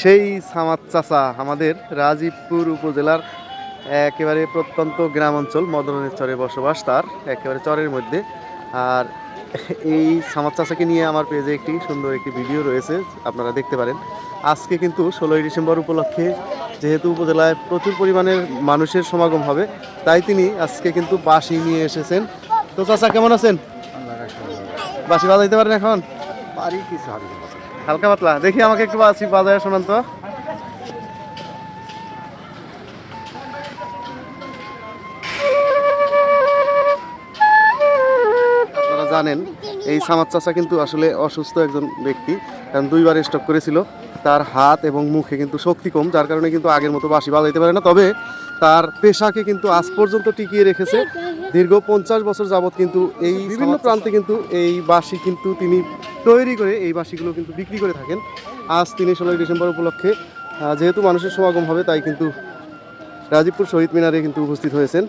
সেই সামাদ চাচা আমাদের রাজীবপুর উপজেলার একেবারে প্রত্যন্ত গ্রাম অঞ্চল মদনের চরে বসবাস তার একেবারে চরের মধ্যে। আর এই সামাদ চাচাকে নিয়ে আমার পেজে একটি সুন্দর একটি ভিডিও রয়েছে আপনারা দেখতে পারেন। আজকে কিন্তু ষোলোই ডিসেম্বর উপলক্ষে যেহেতু উপজেলায় প্রচুর পরিমাণের মানুষের সমাগম হবে তাই তিনি আজকে কিন্তু বাঁশি নিয়ে এসেছেন। তো চাচা কেমন আছেন? বাঁশি বাজাইতে পারেন এখন? বাড়ি কিছু। হালকা পাতলা। দেখি আমাকে একটু বাঁশি বাজায় শোনান তো। আপনারা জানেন, এই সামাদ চাচা কিন্তু আসলে অসুস্থ একজন ব্যক্তি। কারণ দুইবার স্টক করেছিল। তার হাত এবং মুখে কিন্তু শক্তি কম, যার কারণে কিন্তু আগের মতো বাঁশি বাজাইতে পারে না। তবে তার পেশাকে কিন্তু আজ পর্যন্ত টিকিয়ে রেখেছে। দীর্ঘ পঞ্চাশ বছর যাবত কিন্তু এই বিভিন্ন প্রান্তে কিন্তু এই বাঁশি কিন্তু তিনি তৈরি করে এই বাঁশিগুলো কিন্তু বিক্রি করে থাকেন। আজ তিনি ষোলোই ডিসেম্বর উপলক্ষে যেহেতু মানুষের সমাগম হবে, তাই কিন্তু রাজীবপুর শহীদ মিনারে কিন্তু উপস্থিত হয়েছেন।